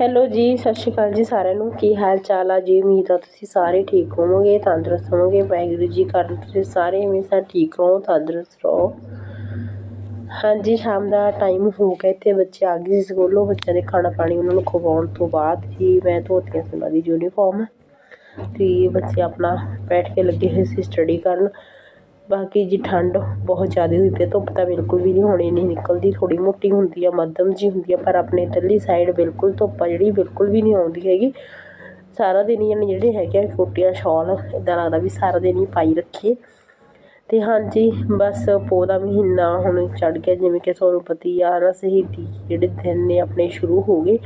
Hello ਜੀ, ਸਤਿ ਸ਼੍ਰੀ ਅਕਾਲ ਜੀ ਸਾਰਿਆਂ ਨੂੰ। ਕੀ ਹਾਲ ਚਾਲ ਆ ਜੀ? ਉਮੀਦ ਆ ਤੁਸੀਂ ਸਾਰੇ ਠੀਕ ਹੋਵੋਗੇ, ਤੰਦਰੁਸਤ ਹੋਵੋਗੇ। ਵਾਹਿਗੁਰੂ ਜੀ ਕਰਨ ਤੁਸੀਂ ਸਾਰੇ ਹਮੇਸ਼ਾ ਠੀਕ ਰਹੋ, ਤੰਦਰੁਸਤ ਰਹੋ। ਹਾਂਜੀ, ਸ਼ਾਮ ਦਾ ਟਾਈਮ ਹੋ ਗਿਆ ਤੇ ਬੱਚੇ ਆ ਗਏ ਸੀ ਸਕੂਲੋਂ, ਬੱਚਿਆਂ ਦੇ ਖਾਣਾ ਪਾਣੀ ਉਹਨਾਂ ਨੂੰ ਖਵਾਉਣ ਤੋਂ ਬਾਅਦ ਹੀ ਮੈਂ ਧੋਤੀਆਂ ਸੀ ਉਹਨਾਂ ਦੀ ਯੂਨੀਫਾਰਮ ਤੇ ਬੱਚੇ ਆਪਣਾ ਬੈਠ ਕੇ ਲੱਗੇ ਹੋਏ ਸੀ ਸਟੱਡੀ ਕਰਨ। ਬਾਕੀ ਜੀ ਠੰਡ ਬਹੁਤ ਜ਼ਿਆਦਾ ਹੋਈ ਪਈ ਹੈ, ਧੁੱਪ ਤਾਂ ਬਿਲਕੁਲ ਵੀ ਨਹੀਂ ਹੋਣੀ ਨਹੀਂ ਨਿਕਲਦੀ ਥੋੜ੍ਹੀ ਮੋਟੀ ਹੁੰਦੀ ਆ ਮੱਧਮ ਜਿਹੀ ਹੁੰਦੀ ਆ ਪਰ ਆਪਣੇ ਇੱਧਰਲੀ ਸਾਈਡ ਬਿਲਕੁਲ ਧੁੱਪ ਆ ਜਿਹੜੀ ਬਿਲਕੁਲ ਵੀ ਨਹੀਂ ਆਉਂਦੀ ਹੈਗੀ। ਸਾਰਾ ਦਿਨ ਹੀ ਯਾਨੀ ਜਿਹੜੇ ਹੈਗੇ ਆ ਕੋਟੀਆਂ ਸ਼ਾਲ ਇੱਦਾਂ ਲੱਗਦਾ ਵੀ ਸਾਰਾ ਦਿਨ ਹੀ ਪਾਈ ਰੱਖੀਏ ਅਤੇ ਹਾਂਜੀ ਬਸ ਪੋਹ ਦਾ ਮਹੀਨਾ ਹੁਣ ਚੜ੍ਹ ਗਿਆ ਜਿਵੇਂ ਕਿ ਤੁਹਾਨੂੰ ਪਤੀ ਆ ਨਾ ਸ਼ਹੀਦੀ ਜਿਹੜੇ ਦਿਨ ਨੇ ਆਪਣੇ ਸ਼ੁਰੂ ਹੋ ਗਏ।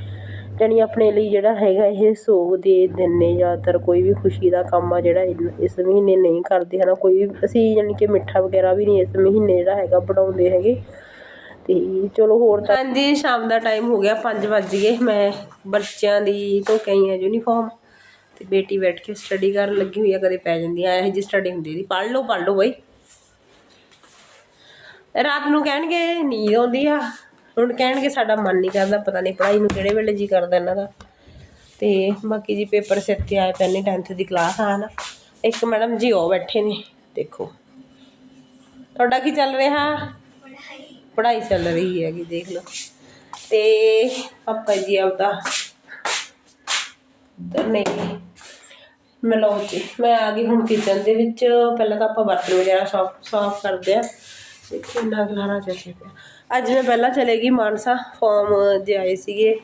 ਜਾਣੀ ਆਪਣੇ ਲਈ ਜਿਹੜਾ ਹੈਗਾ ਇਹ ਸੋਗ ਦੇ ਦਿਨ ਨੇ ਜ਼ਿਆਦਾਤਰ ਕੋਈ ਵੀ ਖੁਸ਼ੀ ਦਾ ਕੰਮ ਆ ਜਿਹੜਾ ਇਨ- ਇਸ ਮਹੀਨੇ ਨਹੀਂ ਕਰਦੇ ਹੈ ਨਾ ਕੋਈ ਵੀ ਅਸੀਂ ਜਾਣੀ ਕਿ ਮਿੱਠਾ ਵਗੈਰਾ ਵੀ ਨਹੀਂ ਇਸ ਮਹੀਨੇ ਜਿਹੜਾ ਹੈਗਾ ਬਣਾਉਂਦੇ ਹੈਗੇ। ਤੇ ਚਲੋ ਹੋਰ ਤਾਂ ਹਾਂਜੀ, ਸ਼ਾਮ ਦਾ ਟਾਈਮ ਹੋ ਗਿਆ 5 ਵੱਜ ਗਏ। ਮੈਂ ਬੱਚਿਆਂ ਦੀ ਧੋ ਕੇ ਆਈ ਹਾਂ ਯੂਨੀਫਾਰਮ ਤੇ ਬੇਟੀ ਬੈਠ ਕੇ ਸਟੱਡੀ ਕਰਨ ਲੱਗੀ ਹੋਈ ਆ, ਕਦੇ ਪੈ ਜਾਂਦੀ ਆ, ਇਹ ਜੀ ਸਟੱਡੀ ਹੁੰਦੀ ਦੀ ਪੜ੍ਹ ਲਓ ਪੜ੍ਹ ਲਓ ਬਈ। ਰਾਤ ਨੂੰ ਕਹਿਣਗੇ, ਨੀਂਦ ਆਉਂਦੀ ਆ। ਹੁਣ ਕਹਿਣਗੇ ਸਾਡਾ ਮਨ ਨਹੀਂ ਕਰਦਾ, ਪਤਾ ਨਹੀਂ ਪੜ੍ਹਾਈ ਨੂੰ ਕਿਹੜੇ ਵੇਲੇ ਜੀ ਕਰਦਾ ਇਹਨਾਂ ਦਾ। ਅਤੇ ਬਾਕੀ ਜੀ ਪੇਪਰ ਸਿਰ ਤੇ ਆਏ ਪੈਣੇ 10th ਦੀ ਕਲਾਸ ਆ ਨਾ। ਇੱਕ ਮੈਡਮ ਜੀ ਉਹ ਬੈਠੇ ਨੇ, ਦੇਖੋ। ਤੁਹਾਡਾ ਕੀ ਚੱਲ ਰਿਹਾ? ਪੜ੍ਹਾਈ ਚੱਲ ਰਹੀ ਹੈਗੀ, ਦੇਖ ਲਓ। ਤੇ ਪਾਪਾ ਜੀ ਆਪਦਾ ਇੱਧਰ ਮੈਂ ਲਓ ਜੀ, ਮੈਂ ਆ ਗਈ ਹੁਣ ਕਿਚਨ ਦੇ ਵਿੱਚ। ਪਹਿਲਾਂ ਤਾਂ ਆਪਾਂ ਬਰਤਨ ਵਗੈਰਾ ਸਾਫ਼ ਸਾਫ਼ ਕਰਦੇ ਆ। ਦੇਖੋ ਇੰਨਾ ਖਲਾਰਾ ਚੱਲੇ ਪਿਆ। ਅੱਜ ਮੈਂ ਪਹਿਲਾਂ ਚਲੇ ਗਈ ਮਾਨਸਾ ਫਾਰਮ ਜੇ ਆਏ ਸੀਗੇ,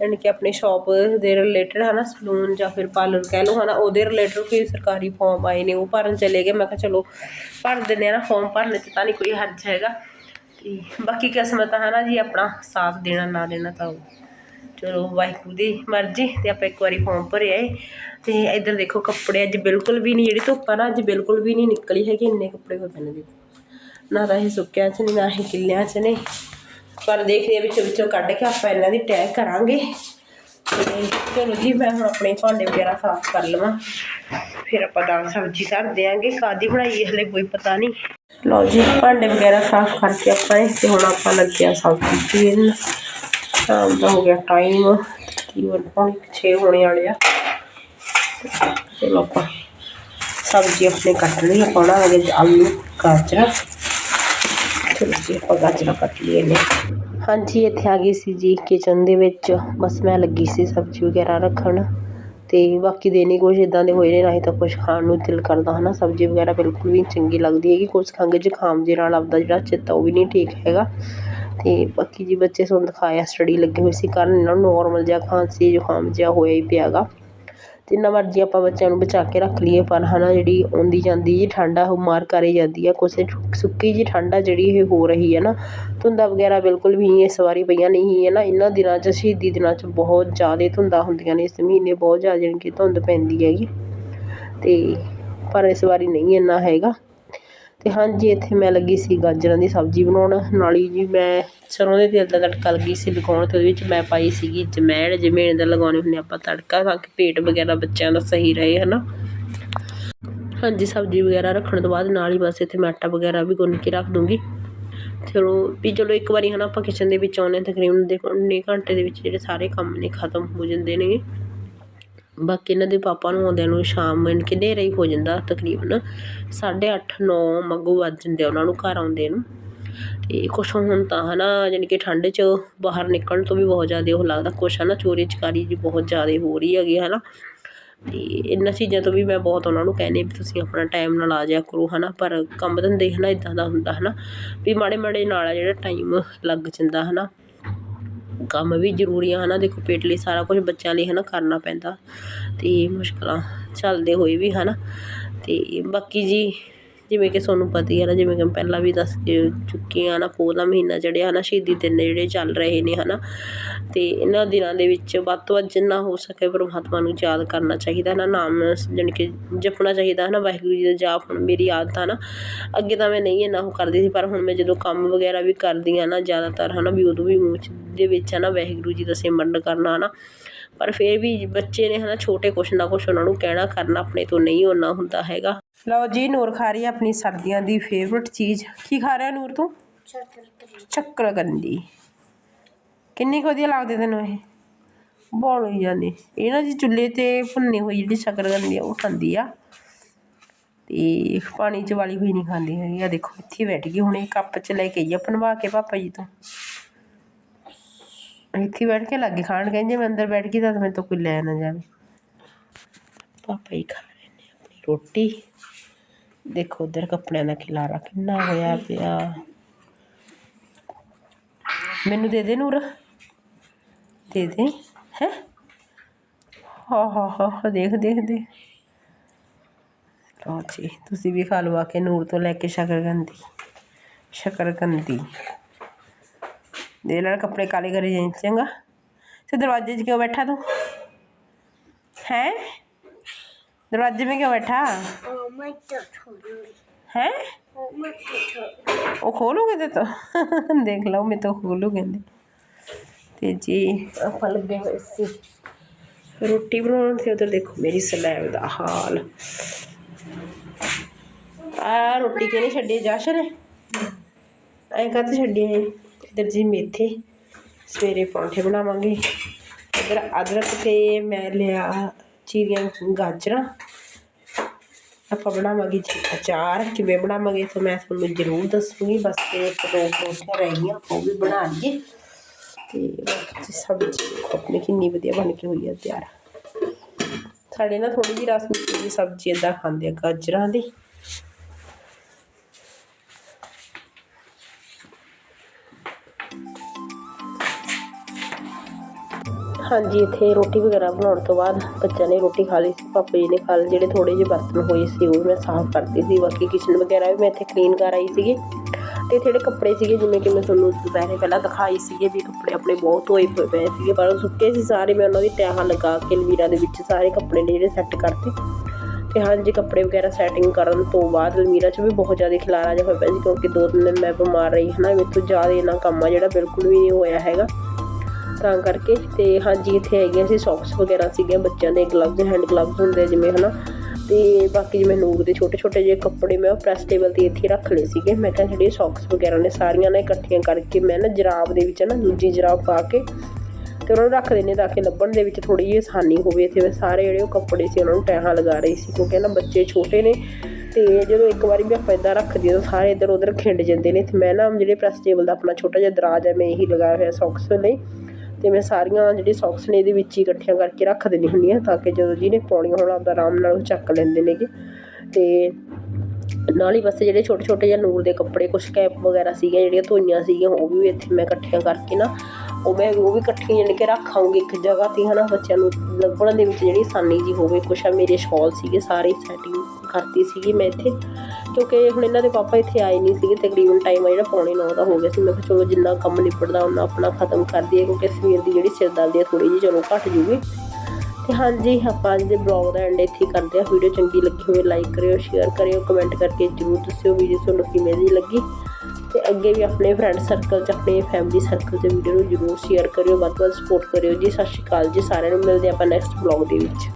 ਯਾਨੀ ਕਿ ਆਪਣੀ ਸ਼ਾਪ ਦੇ ਰਿਲੇਟਡ ਹੈ ਨਾ ਸਲੂਨ ਜਾਂ ਫਿਰ ਪਾਰਲਰ ਕਹਿ ਲਓ ਹੈ ਨਾ ਉਹਦੇ ਰਿਲੇਟਡ ਕੋਈ ਸਰਕਾਰੀ ਫਾਰਮ ਆਏ ਨੇ, ਉਹ ਭਰਨ ਚਲੇ ਗਏ, ਮੈਂ ਕਿਹਾ ਚਲੋ ਭਰ ਦਿੰਦੇ ਆ ਨਾ ਫਾਰਮ ਭਰਨ 'ਚ ਤਾਂ ਨਹੀਂ ਕੋਈ ਹਰਜ ਹੈਗਾ। ਤੇ ਬਾਕੀ ਕਿਸਮਤ ਹੈ ਨਾ ਜੀ, ਆਪਣਾ ਸਾਥ ਦੇਣਾ, ਨਾ ਦੇਣਾ ਤਾਂ ਉਹ। ਚਲੋ, ਵਾਹਿਗੁਰੂ ਦੀ ਮਰਜ਼ੀ, ਤੇ ਆਪਾਂ ਇੱਕ ਵਾਰੀ ਫਾਰਮ ਭਰਿਆ ਏ। ਤੇ ਇੱਧਰ ਦੇਖੋ, ਕੱਪੜੇ ਅੱਜ ਬਿਲਕੁਲ ਵੀ ਨਹੀਂ ਜਿਹੜੀ ਧੁੱਪ ਆ ਨਾ, ਅੱਜ ਬਿਲਕੁਲ ਵੀ ਨਹੀਂ ਨਿਕਲੀ ਹੈਗੀ, ਇੰਨੇ ਕੱਪੜੇ ਹੋਏ ਪਏ ਨੇ ਦੇਖੋ। ਨਾ ਤਾਂ ਇਹ ਸੁੱਕਿਆ ਚ ਨਹੀਂ ਨਾ ਇਹ ਕਿੱਲਿਆਂ ਚ ਨੇ। ਪਰ ਦੇਖਦੇ ਆ ਵਿੱਚੋਂ ਵਿੱਚੋਂ ਕੱਢ ਕੇ ਆਪਾਂ ਇਹਨਾਂ ਦੀ ਟੈਗ ਕਰਾਂਗੇ। ਤੇ ਚਲੋ ਜੀ, ਮੈਂ ਹੁਣ ਆਪਣੇ ਭਾਂਡੇ ਵਗੈਰਾ ਸਾਫ਼ ਕਰ ਲਵਾਂ। ਫਿਰ ਆਪਾਂ ਦਾਲ ਸਬਜ਼ੀ ਕਰ ਦਿਆਂਗੇ। ਕਾਦੀ ਬਣਾਈ ਹਲੇ ਕੋਈ ਪਤਾ ਨਹੀਂ ਲਓ ਜੀ, ਭਾਂਡੇ ਵਗੈਰਾ ਸਾਫ਼ ਕਰਕੇ ਆਪਾਂ ਤੇ ਹੁਣ ਆਪਾਂ ਲੱਗਿਆ ਆ ਸਬਜ਼ੀ ਚੀਰਨ ਸ਼ਾਮ ਦਾ ਹੋ ਗਿਆ ਟਾਈਮ ਤਕਰੀਬਨ ਪੌਣੇ 6 ਹੋਣੇ ਵਾਲੇ ਆ। ਚਲੋ ਆਪਾਂ ਸਬਜ਼ੀ ਆਪਣੇ ਕੱਟ ਲਈ, ਆਪਾਂ ਬਣਾਵਾਂਗੇ ਆਲੂ, ਗਾਜਰਾਂ। ਸਬਜ਼ੀ ਆਪਾਂ ਗਾਜਰਾਂ ਕੱਟ ਲਈਏ ਨੇ ਹਾਂਜੀ, ਇੱਥੇ ਆ ਗਈ ਸੀ ਜੀ ਕਿਚਨ ਦੇ ਵਿੱਚ। ਬਸ ਮੈਂ ਲੱਗੀ ਸੀ ਸਬਜ਼ੀ ਵਗੈਰਾ ਰੱਖਣ। ਤੇ ਬਾਕੀ ਦੇ ਨਹੀਂ ਕੁਛ ਇਦਾਂ ਦੇ ਹੋਏ ਨੇ, ਨਾ ਤਾਂ ਕੁਛ ਖਾਣ ਨੂੰ ਦਿਲ ਕਰਦਾ, ਹਨਾ? ਸਬਜ਼ੀ ਵਗੈਰਾ ਬਿਲਕੁਲ ਵੀ ਚੰਗੀ ਲੱਗਦੀ ਹੈਗੀ। ਕੁਛ ਖਾਂਗੇ ਜ਼ੁਕਾਮ ਦੇ ਨਾਲ ਆਪਦਾ ਜਿਹੜਾ ਚਿੱਤਾ ਉਹ ਵੀ ਨਹੀਂ ਠੀਕ ਹੈਗਾ। ਤੇ ਬਾਕੀ ਜੀ ਬੱਚੇ ਤੁਹਾਨੂੰ ਦਿਖਾਇਆ ਸਟੱਡੀ ਲੱਗੇ ਹੋਏ ਸੀ। ਕਰਨ ਇਹਨਾਂ ਨੂੰ ਨੋਰਮਲ ਜਿਹਾ ਖਾਂਸੀ, ਜ਼ੁਕਾਮ ਜਿਹਾ ਹੋਇਆ ਹੀ ਪਿਆਗਾ ਜਿੰਨਾ ਮਰਜ਼ੀ ਆਪਾਂ ਬੱਚਿਆਂ ਨੂੰ ਬਚਾ ਕੇ ਰੱਖ ਲਈਏ, ਪਰ ਹੈ ਨਾ ਜਿਹੜੀ ਆਉਂਦੀ ਜਾਂਦੀ ਜੀ ਠੰਡ ਆ, ਉਹ ਮਾਰ ਕਰ ਹੀ ਜਾਂਦੀ ਆ। ਕੁਛ ਸੁੱਕੀ ਜਿਹੀ ਠੰਡ ਆ ਜਿਹੜੀ ਇਹ ਹੋ ਰਹੀ ਹੈ ਨਾ, ਧੁੰਦਾਂ ਵਗੈਰਾ ਬਿਲਕੁਲ ਵੀ ਇਸ ਵਾਰੀ ਪਈਆਂ ਨਹੀਂ ਹੈ ਨਾ। ਇਹਨਾਂ ਦਿਨਾਂ 'ਚ, ਸ਼ਹੀਦੀ ਦਿਨਾਂ 'ਚ ਬਹੁਤ ਜ਼ਿਆਦਾ ਧੁੰਦਾਂ ਹੁੰਦੀਆਂ ਨੇ ਇਸ ਮਹੀਨੇ, ਬਹੁਤ ਜ਼ਿਆਦਾ ਜਾਣੀ ਕਿ ਧੁੰਦ ਪੈਂਦੀ ਹੈਗੀ। ਅਤੇ ਪਰ ਇਸ ਵਾਰੀ ਨਹੀਂ ਇੰਨਾ ਹੈਗਾ। ਅਤੇ ਹਾਂਜੀ, ਇੱਥੇ ਮੈਂ ਲੱਗੀ ਸੀ ਗਾਜਰਾਂ ਦੀ ਸਬਜ਼ੀ ਬਣਾਉਣ। ਨਾਲ ਹੀ ਜੀ ਮੈਂ ਸਰ੍ਹੋਂ ਦੇ ਤੇਲ ਦਾ ਤੜਕਾ ਲੱਗੀ ਸੀ ਲਗਾਉਣ ਅਤੇ ਉਹਦੇ ਵਿੱਚ ਮੈਂ ਪਾਈ ਸੀਗੀ ਜਮੈਣ। ਜਮੈਣ ਦਾ ਲਗਾਉਣੇ ਹੁੰਦੇ ਆਪਾਂ ਤੜਕਾ ਤਾਂ ਕਿ ਪੇਟ ਵਗੈਰਾ ਬੱਚਿਆਂ ਦਾ ਸਹੀ ਰਹੇ ਹੈ ਨਾ ਹਾਂਜੀ, ਸਬਜ਼ੀ ਵਗੈਰਾ ਰੱਖਣ ਤੋਂ ਬਾਅਦ ਨਾਲ ਹੀ ਬਸ ਇੱਥੇ ਮੈਂ ਆਟਾ ਵਗੈਰਾ ਵੀ ਗੁੰਨ ਕੇ ਰੱਖ ਦੂੰਗੀ। ਚਲੋ ਵੀ ਚਲੋ ਇੱਕ ਵਾਰੀ, ਹਨਾ, ਆਪਾਂ ਕਿਚਨ ਦੇ ਵਿੱਚ ਆਉਂਦੇ ਹਾਂ, ਤਕਰੀਬਨ ਦੇ ਉਨੇ ਘੰਟੇ ਦੇ ਵਿੱਚ ਜਿਹੜੇ ਸਾਰੇ ਕੰਮ ਨੇ ਖਤਮ ਹੋ ਜਾਂਦੇ ਨੇ ਬਾਕੀ ਇਹਨਾਂ ਦੇ ਪਾਪਾ ਨੂੰ ਆਉਂਦਿਆਂ ਨੂੰ ਸ਼ਾਮ ਨੂੰ ਕਿ ਹਨੇਰਾ ਹੀ ਹੋ ਜਾਂਦਾ ਤਕਰੀਬਨ। 8:30 9 ਮੰਗੂ ਵੱਜ ਜਾਂਦੇ ਆ ਉਹਨਾਂ ਨੂੰ ਘਰ ਆਉਂਦੇ ਨੂੰ। ਅਤੇ ਕੁਛ ਹੁਣ ਤਾਂ ਹੈ ਨਾ ਜਾਣੀ ਕਿ ਠੰਡ 'ਚ ਬਾਹਰ ਨਿਕਲਣ ਤੋਂ ਵੀ ਬਹੁਤ ਜ਼ਿਆਦਾ ਉਹ ਲੱਗਦਾ, ਕੁਛ ਹੈ ਨਾ ਚੋਰੀ ਚਕਾਰੀ ਜੀ ਬਹੁਤ ਜ਼ਿਆਦਾ ਹੋ ਰਹੀ ਹੈਗੀ ਹੈ ਨਾ ਅਤੇ ਇਹਨਾਂ ਚੀਜ਼ਾਂ ਤੋਂ ਵੀ ਮੈਂ ਬਹੁਤ ਉਹਨਾਂ ਨੂੰ ਕਹਿੰਦੀ ਵੀ ਤੁਸੀਂ ਆਪਣਾ ਟਾਈਮ ਨਾਲ ਆ ਜਾਇਆ ਕਰੋ ਹੈ ਨਾ ਪਰ ਕੰਮ ਧੰਦੇ ਹੈ ਨਾ ਇੱਦਾਂ ਦਾ ਹੁੰਦਾ ਹੈ ਨਾ ਵੀ ਮਾੜੇ ਮਾੜੇ ਨਾਲ ਆ ਜਿਹੜਾ ਟਾਈਮ ਲੱਗ ਜਾਂਦਾ ਹੈ ਨਾ ਕੰਮ ਵੀ ਜ਼ਰੂਰੀ ਆ ਨਾ ਦੇਖੋ, ਪੇਟ ਲਈ ਸਾਰਾ ਕੁਝ ਬੱਚਿਆਂ ਲਈ ਹੈ ਨਾ ਕਰਨਾ ਪੈਂਦਾ। ਅਤੇ ਮੁਸ਼ਕਲਾਂ ਚੱਲਦੇ ਹੋਏ ਵੀ ਹੈ ਨਾ ਅਤੇ ਬਾਕੀ ਜੀ ਜਿਵੇਂ ਕਿ ਤੁਹਾਨੂੰ ਪਤਾ ਹੀ ਹੈ ਨਾ, ਜਿਵੇਂ ਕਿ ਮੈਂ ਪਹਿਲਾਂ ਵੀ ਦੱਸ ਕੇ ਚੁੱਕੀ ਹਾਂ ਨਾ ਪੋਹ ਦਾ ਮਹੀਨਾ ਜਿਹੜੇ ਹੈ ਨਾ, ਸ਼ਹੀਦੀ ਦਿਨ ਨੇ ਜਿਹੜੇ ਚੱਲ ਰਹੇ ਨੇ ਹੈ ਨਾ ਅਤੇ ਇਹਨਾਂ ਦਿਨਾਂ ਦੇ ਵਿੱਚ ਵੱਧ ਤੋਂ ਵੱਧ ਜਿੰਨਾ ਹੋ ਸਕੇ ਪਰਮਾਤਮਾ ਨੂੰ ਯਾਦ ਕਰਨਾ ਚਾਹੀਦਾ ਹੈ ਨਾ ਨਾਮ ਜਾਣੀ ਕਿ ਜਪਣਾ ਚਾਹੀਦਾ ਹੈ ਨਾ ਵਾਹਿਗੁਰੂ ਜੀ ਦਾ ਜਾਪ, ਹੁਣ ਮੇਰੀ ਆਦਤ ਆ ਨਾ, ਅੱਗੇ ਤਾਂ ਮੈਂ ਨਹੀਂ ਇੰਨਾ ਉਹ ਕਰਦੀ ਸੀ, ਪਰ ਹੁਣ ਮੈਂ ਜਦੋਂ ਕੰਮ ਵਗੈਰਾ ਵੀ ਕਰਦੀ ਹਾਂ ਨਾ ਜ਼ਿਆਦਾਤਰ ਹੈ ਨਾ ਵੀ ਉਦੋਂ ਵੀ ਮੂੰਹ 'ਚ ਦੇ ਵਿੱਚ ਹੈ ਨਾ ਵਾਹਿਗੁਰੂ ਜੀ ਦਾ ਸਿਮਰਨ ਕਰਨਾ ਹੈ ਨਾ ਪਰ ਫਿਰ ਵੀ ਬੱਚੇ ਨੇ ਹਨਾ ਛੋਟੇ ਕੁਛ ਨਾ ਕੁਛ ਉਹਨਾਂ ਨੂੰ ਕਹਿਣਾ ਕਰਨਾ ਆਪਣੇ ਤੋਂ ਨਹੀਂ ਹੋਣਾ ਹੁੰਦਾ ਹੈਗਾ। ਲਓ ਜੀ ਨੂਰ ਖਾ ਰਹੀ ਹੈ ਆਪਣੀ ਸਰਦੀਆਂ ਦੀ ਫੇਵਰਟ ਚੀਜ਼। ਕੀ ਖਾ ਰਿਹਾ ਨੂਰ ਤੂੰ? ਚੱਕਰਗੰਦੀ ਕਿੰਨੀ ਕੁ ਵਧੀਆ ਲੱਗਦੀ ਤੈਨੂੰ ਇਹ? ਬੋਲ ਹੋਈ ਜਾਂਦੀ। ਇਹ ਨਾ ਜੀ ਚੁੱਲ੍ਹੇ ਤੇ ਭੁੰਨੀ ਹੋਈ ਜਿਹੜੀ ਸ਼ਕਰਕੰਦੀ ਆ ਉਹ ਖਾਂਦੀ ਆ। ਤੇ ਪਾਣੀ ਚ ਵਾਲੀ ਹੋਈ ਨਹੀਂ ਖਾਂਦੀ ਹੈਗੀ। ਆ ਦੇਖੋ ਇੱਥੇ ਬੈਠ ਗਈ। ਹੁਣ ਇਹ ਕੱਪ ਚ ਲੈ ਕੇ ਆਈ ਆ ਬਣਵਾ ਕੇ ਪਾਪਾ ਜੀ ਤੋਂ। ਇੱਥੇ ਬੈਠ ਕੇ ਲੱਗੇ ਖਾਣ ਕਹਿੰਦੇ ਮੈਂ ਅੰਦਰ ਬੈਠ ਗਈ ਤਾਂ ਮੇਰੇ ਤੋਂ ਕੋਈ ਲੈ ਨਾ ਜਾਵੇ। ਪਾਪਾ ਹੀ ਖਾ ਰਹੇ ਨੇ ਆਪਣੀ ਰੋਟੀ। ਦੇਖੋ ਉਧਰ ਕੱਪੜਿਆਂ ਦਾ ਖਿਲਾਰਾ ਕਿੰਨਾ ਹੋਇਆ ਪਿਆ। ਮੈਨੂੰ ਦੇ ਦੇ ਨੂਰ। ਦੇ ਦੇ ਹੈ? ਹਾ ਹਾ ਹਾ ਦੇਖ ਦੇਖ ਦੇ ਲਓ ਜੀ ਤੁਸੀਂ ਵੀ ਖਾ ਆ ਕੇ ਨੂਰ ਤੋਂ ਲੈ ਕੇ ਸ਼ਕਰਕੰਦੀ ਸ਼ਕਰਕੰਦੀ ਦੇ ਨਾਲ ਕੱਪੜੇ ਕਾਲੇ ਕਰੀ ਜਾਈਂ ਚੰਗਾ ਤੇ ਦਰਵਾਜ਼ੇ 'ਚ ਕਿਉਂ ਬੈਠਾ ਤੂੰ ਹੈ दरवाजे में क्यों बैठा है ਉਹ ਖੋਲੂਗੇ ਤੇ ਤਾਂ ਦੇਖ ਲਓ ਮੈਂ ਤਾਂ ਖੋਲੂ ਕਹਿੰਦੇ ਤੇ ਜੀ ਆਪਾਂ ਲੱਗੇ ਹੋਏ ਸੀ ਰੋਟੀ ਬਣਾਉਣ ਤੇ ਉਧਰ ਦੇਖੋ ਮੇਰੀ ਸਲੈਬ ਦਾ ਹਾਲ ਆ ਰੋਟੀ ਕਿਹਨੇ ਛੱਡੀ ਜਾਸ਼ਨ ਨੇ ਐਂ ਕਾਹਤੇ ਛੱਡੀ ਹੈ ਇੱਧਰ ਜੀ ਮੇਥੇ, ਸਵੇਰੇ ਪਰੌਂਠੇ ਬਣਾਵਾਂਗੇ। ਇੱਧਰ ਅਦਰਕ ਅਤੇ ਮੈਂ ਲਿਆ ਚੀਰੀਆਂ ਗਾਜਰਾਂ। ਆਪਾਂ ਬਣਾਵਾਂਗੇ ਜੀ ਅਚਾਰ, ਕਿਵੇਂ ਬਣਾਵਾਂਗੇ ਤਾਂ ਮੈਂ ਤੁਹਾਨੂੰ ਜ਼ਰੂਰ ਦੱਸੂਗੀ। ਬਸ ਤੇ ਇੱਕ ਦੋ ਪਰੌਂਠੀਆਂ ਰਹਿ ਗਈਆਂ ਉਹ ਵੀ ਬਣਾ ਲਈਏ। ਤੇ ਬਾਕੀ ਸਬਜ਼ੀ ਆਪਣੀ ਕਿੰਨੀ ਵਧੀਆ ਬਣ ਕੇ ਹੋਈ ਹੈ ਤਿਆਰ। ਸਾਡੇ ਨਾ ਥੋੜੀ ਜਿਹੀ ਰਸ ਮਿੱਠੀ ਦੀ ਸਬਜ਼ੀ ਇਦਾਂ ਖਾਂਦੇ ਆ ਗਾਜਰਾਂ ਦੀ। ਹਾਂਜੀ, ਇੱਥੇ ਰੋਟੀ ਵਗੈਰਾ ਬਣਾਉਣ ਤੋਂ ਬਾਅਦ ਬੱਚਿਆਂ ਨੇ ਰੋਟੀ ਖਾ ਲਈ ਸੀ ਪਾਪਾ ਜੀ ਨੇ ਖਾ ਲਈ, ਜਿਹੜੇ ਥੋੜੇ ਜਿਹੇ ਬਰਤਨ ਹੋਏ ਸੀ ਉਹ ਮੈਂ ਸਾਫ਼ ਕਰਤੀ ਸੀ, ਬਾਕੀ ਕਿਚਨ ਵਗੈਰਾ ਵੀ ਮੈਂ ਇੱਥੇ ਕਲੀਨ ਕਰ ਆਈ ਸੀਗੀ ਤੇ ਜਿਹੜੇ ਕੱਪੜੇ ਸੀਗੇ, ਜਿਵੇਂ ਕਿ ਮੈਂ ਤੁਹਾਨੂੰ ਦੁਪਹਿਰੇ ਪਹਿਲਾਂ ਦਿਖਾਈ ਸੀਗੇ ਵੀ ਕੱਪੜੇ ਆਪਣੇ ਬਹੁਤ ਧੋਏ ਹੋਏ ਪਏ ਸੀਗੇ, ਪਰ ਉਹ ਸੁੱਕੇ ਸੀ ਸਾਰੇ, ਮੈਂ ਉਹਨਾਂ ਦੀ ਤੈਹਾਂ ਲਗਾ ਕੇ ਅਲਮੀਰਾ ਦੇ ਵਿੱਚ ਸਾਰੇ ਕੱਪੜੇ ਨੇ ਜਿਹੜੇ ਸੈੱਟ ਕਰਤੇ ਤੇ ਹਾਂਜੀ, ਕੱਪੜੇ ਵਗੈਰਾ ਸੈਟਿੰਗ ਕਰਨ ਤੋਂ ਬਾਅਦ ਅਲਮੀਰਾ 'ਚ ਵੀ ਬਹੁਤ ਜ਼ਿਆਦਾ ਖਿਲਾਰਾ ਜਿਹਾ ਹੋਇਆ ਪਿਆ ਸੀ, ਕਿਉਂਕਿ ਦੋ ਤਿੰਨ ਦਿਨ ਮੈਂ ਬਿਮਾਰ ਰਹੀ, ਹਨਾ, ਮੇਰੇ ਤੋਂ ਜ਼ਿਆਦਾ ਇਹਨਾਂ ਕੰਮ ਆ ਜਿਹੜਾ ਬਿਲਕੁਲ ਵੀ ਨਹੀਂ ਹੋਇਆ ਹੈਗਾ। ਤਾਂ ਕਰਕੇ ਤੇ ਹਾਂਜੀ, ਇੱਥੇ ਹੈਗੀਆਂ ਸੀ ਸੌਕਸ ਵਗੈਰਾ ਸੀਗੀਆਂ ਬੱਚਿਆਂ ਦੇ ਗਲਵਜ਼ ਹੈਂਡ ਗਲਵਜ਼ ਹੁੰਦੇ ਜਿਵੇਂ, ਹਨਾ। ਤੇ ਬਾਕੀ ਜਿਵੇਂ ਨੂਰ ਦੇ ਛੋਟੇ ਛੋਟੇ ਜਿਹੇ ਕੱਪੜੇ ਮੈਂ ਉਹ ਪ੍ਰੈਸ ਟੇਬਲ ਤੇ ਇੱਥੇ ਰੱਖ ਲਏ ਸੀਗੇ। ਮੈਂ ਕਿਹਾ ਜਿਹੜੇ ਸੌਕਸ ਵਗੈਰਾ ਨੇ ਸਾਰੀਆਂ ਨਾ ਇਕੱਠੀਆਂ ਕਰਕੇ ਮੈਂ ਨਾ ਜਰਾਬ ਦੇ ਵਿੱਚ ਨਾ ਦੂਜੀ ਜਰਾਬ ਪਾ ਕੇ ਤੇ ਉਹਨਾਂ ਨੂੰ ਰੱਖ ਦਿੰਦੇ ਤਾਂ ਕਿ ਲੱਭਣ ਦੇ ਵਿੱਚ ਥੋੜੀ ਜਿਹੀ ਆਸਾਨੀ ਹੋਵੇ। ਇੱਥੇ ਮੈਂ ਸਾਰੇ ਜਿਹੜੇ ਉਹ ਕੱਪੜੇ ਸੀ ਉਹਨਾਂ ਨੂੰ ਤੈਹਾਂ ਲਗਾ ਰਹੀ ਸੀ ਕਿਉਂਕਿ ਨਾ ਬੱਚੇ ਛੋਟੇ ਨੇ ਤੇ ਜਦੋਂ ਇੱਕ ਵਾਰੀ ਵੀ ਆਪਾਂ ਇਦਾਂ ਰੱਖ ਦਈਏ ਤਾਂ ਸਾਰੇ ਇੱਧਰ ਉੱਧਰ ਖਿੰਡ ਜਾਂਦੇ ਨੇ। ਤੇ ਮੈਂ ਨਾ ਜਿਹੜੇ ਪ੍ਰੈਸ ਟੇਬਲ ਦਾ ਆਪਣਾ ਛੋਟਾ ਜਿਹਾ ਦਰਾਜ ਹੈ, ਮੈਂ ਇਹੀ ਲਗਾਇਆ ਹੋਇਆ ਸੌਕਸ ਲਈ। ਅਤੇ ਮੈਂ ਸਾਰੀਆਂ ਜਿਹੜੀ ਸੋਕਸ ਨੇ ਇਹਦੇ ਵਿੱਚ ਹੀ ਇਕੱਠੀਆਂ ਕਰਕੇ ਰੱਖ ਦਿੰਦੀ ਹੁੰਦੀ ਹਾਂ ਤਾਂ ਕਿ ਜਦੋਂ ਜਿਹਨੇ ਪਾਉਣੀਆਂ ਹੋਣ ਆਪਦਾ ਆਰਾਮ ਨਾਲ ਉਹ ਚੱਕ ਲੈਂਦੇ ਨੇਗੇ ਅਤੇ ਨਾਲ ਹੀ ਬਸ ਜਿਹੜੇ ਛੋਟੇ ਛੋਟੇ ਜਿਹੇ ਨੂਰ ਦੇ ਕੱਪੜੇ, ਕੁਛ ਕੈਪ ਵਗੈਰਾ ਸੀਗੀਆਂ, ਜਿਹੜੀਆਂ ਧੋਈਆਂ ਸੀਗੀਆਂ, ਉਹ ਵੀ ਇੱਥੇ ਮੈਂ ਇਕੱਠੀਆਂ ਕਰਕੇ ਨਾ, ਉਹ ਮੈਂ ਉਹ ਵੀ ਇਕੱਠੀਆਂ ਜਾਣੀ ਕਿ ਰੱਖ ਰੱਖਾਂਗੀ ਇੱਕ ਜਗ੍ਹਾ ਤੇ, ਹਨਾ, ਬੱਚਿਆਂ ਨੂੰ ਲੱਭਣ ਦੇ ਵਿੱਚ ਜਿਹੜੀ ਆਸਾਨੀ ਜੀ ਹੋਵੇ, ਕੁਛ ਆ ਮੇਰੇ ਸ਼ਾਲ ਸੀਗੇ, ਸਾਰੇ ਸੈਟਿੰਗ ਕਰਤੀ ਸੀਗੀ ਮੈਂ ਇੱਥੇ, ਕਿਉਂਕਿ ਹੁਣ ਇਹਨਾਂ ਦੇ ਪਾਪਾ ਇੱਥੇ ਆਏ ਨਹੀਂ ਸੀਗੇ, ਤਕਰੀਬਨ ਟਾਈਮ ਆ ਜਿਹੜਾ ਪੌਣੇ ਨੌ ਦਾ ਹੋ ਗਿਆ ਸੀ, ਮੈਂ ਕਿਹਾ ਚਲੋ ਜਿੰਨਾ ਕੰਮ ਨਿਪਟਦਾ ਉਹਨਾਂ ਆਪਣਾ ਖਤਮ ਕਰ ਦਈਏ, ਕਿਉਂਕਿ ਸਵੇਰ ਦੀ ਜਿਹੜੀ ਸਿਰਦਰਦੀ ਹੈ ਥੋੜੀ ਜਿਹੀ ਚਲੋ ਘਟ ਜੂਗੀ। ਤੇ ਹਾਂਜੀ, ਆਪਾਂ ਅੱਜ ਦੇ ਬਲੌਗ ਦਾ ਐਂਡ ਇੱਥੇ ਕਰਦੇ ਆ ਵੀਡੀਓ ਚੰਗੀ ਲੱਗੀ ਹੋਵੇ ਲਾਈਕ ਕਰਿਓ ਸ਼ੇਅਰ ਕਰਿਓ ਕਮੈਂਟ ਕਰਕੇ ਜਰੂਰ ਦੱਸਿਓ ਵੀਡੀਓ ਤੁਹਾਨੂੰ ਕਿਵੇਂ ਦੀ ਲੱਗੀ। ਤੇ ਅੱਗੇ ਵੀ ਆਪਣੇ ਫਰੈਂਡ ਸਰਕਲ 'ਚ, ਆਪਣੇ ਫੈਮਿਲੀ ਸਰਕਲ 'ਚ ਵੀਡੀਓ ਨੂੰ ਜਰੂਰ ਸ਼ੇਅਰ ਕਰਿਓ। ਵੱਧ ਤੋਂ ਵੱਧ ਸਪੋਰਟ ਕਰਿਓ ਜੀ। ਸਤਿ ਸ਼੍ਰੀ ਅਕਾਲ ਜੀ। ਸਾਰਿਆਂ ਨੂੰ ਮਿਲਦੇ ਆਪਾਂ ਨੈਕਸਟ ਬਲੌਗ ਦੇ ਵਿੱਚ।